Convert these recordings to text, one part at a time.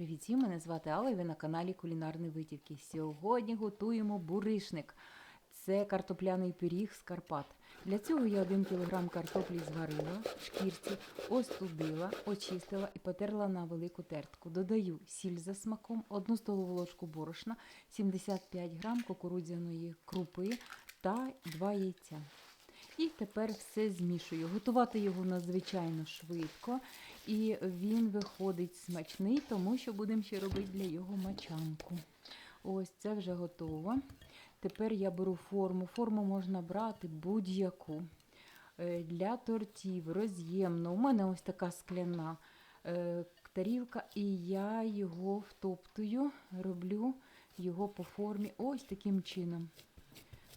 Привіт, всім, мене звати Алла і ви на каналі Кулінарні Витівки. Сьогодні готуємо буришник. Це картопляний пиріг з Карпат. Для цього я 1 кг картоплі зварила в шкірці, остудила, очистила і потерла на велику тертку. Додаю сіль за смаком, 1 столову ложку борошна, 75 г кукурудзяної крупи та 2 яйця. І тепер все змішую. Готувати його надзвичайно швидко, і він виходить смачний, тому що будемо ще робити для його мачанку. Ось це вже готово. Тепер я беру форму. Форму можна брати будь-яку. Е, Для тортів роз'ємно. У мене ось така скляна е, тарілка, і я його втоптую, роблю його по формі ось таким чином.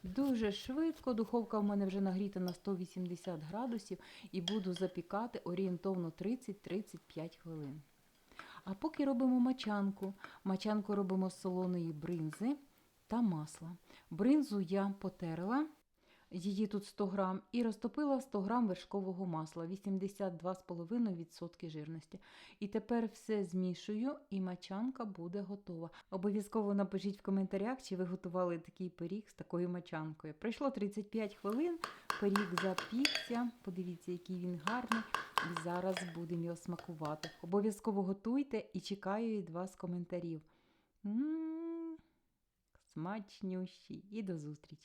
Дуже швидко. Духовка в мене вже нагріта на 180 градусів і буду запікати орієнтовно 30-35 хвилин. А поки робимо мачанку. Мачанку робимо з солоної бринзи та масла. Бринзу я потерла, її тут 100 грам, і розтопила 100 грам вершкового масла, 82,5% жирності. І тепер все змішую, і мачанка буде готова. Обов'язково напишіть в коментарях, чи ви готували такий пиріг з такою мачанкою. Пройшло 35 хвилин, пиріг запікся. Подивіться, який він гарний. І зараз будемо його смакувати. Обов'язково готуйте і чекаю від вас коментарів. М-м-м, смачнющий. І до зустрічі!